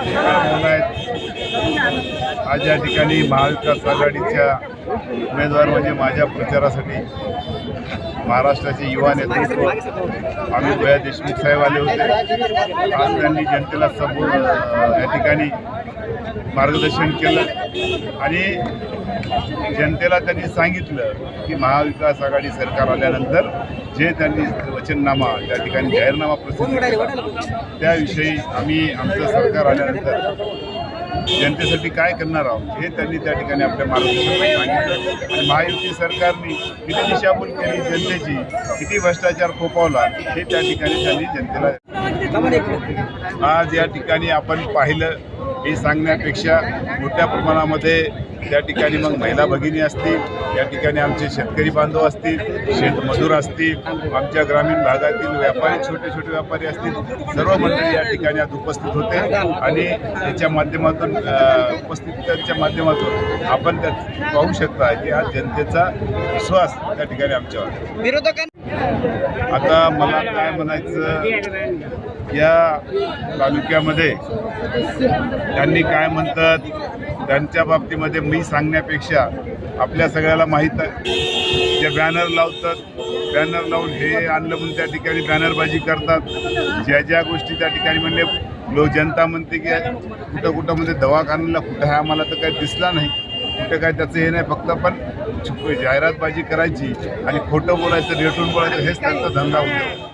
आहेत आज या ठिकाणी महाविकास आघाडीच्या उमेदवार म्हणजे माझ्या प्रचारासाठी महाराष्ट्राचे युवा नेतृत्व आम्ही भया देशमुख साहेब आले होते. आज त्यांनी जनतेला समोर या ठिकाणी मार्गदर्शन केलं. आणि जनतेला त्यांनी सांगितलं की महाविकास आघाडी सरकार आल्यानंतर जे त्यांनी वचननामा त्या ठिकाणी जाहीरनामा प्रसिद्ध केला त्याविषयी आम्ही आमचं सरकार आल्यानंतर जनतेसाठी काय करणार आहोत हे त्यांनी त्या ठिकाणी आपल्या मार्गदर्शनात सांगितलं. आणि महायुती सरकारने किती दिशाभूल केली जनतेची किती भ्रष्टाचार फोपवला हे त्या ठिकाणी त्यांनी जनतेला आज या ठिकाणी आपण पाहिलं हे सांगण्यापेक्षा मोठ्या प्रमाणामध्ये त्या ठिकाणी मग महिला भगिनी असतील या ठिकाणी आमचे शेतकरी बांधव असतील शेतमजूर असतील आमच्या ग्रामीण भागातील व्यापारी छोटे छोटे व्यापारी असतील सर्व मंडळी या ठिकाणी आज उपस्थित होते आणि त्याच्या माध्यमातून उपस्थितांच्या माध्यमातून आपण त्यात पाहू शकता की आज जनतेचा विश्वास त्या ठिकाणी आमच्यावर. विरोधकांना आता मला काय म्हणायचं या तालुक्यामध्ये त्यांनी काय म्हणतात त्यांच्या बाबतीमध्ये मी सांगण्यापेक्षा आपल्या सगळ्याला माहीत आहे. जे बॅनर लावतात बॅनर लावून हे आणलं म्हणून त्या ठिकाणी बॅनरबाजी करतात. ज्या ज्या गोष्टी त्या ठिकाणी म्हणले लोक जनता म्हणते की कुठं कुठं म्हणजे दवाखान्याला कुठं आहे आम्हाला तर काही दिसला नाही. कुठं काय त्याचं हे नाही फक्त पण छुप- जाहिरातबाजी करायची आणि खोटं बोलायचं रेटून बोलायचं हेच त्यांचा धंदा होतो.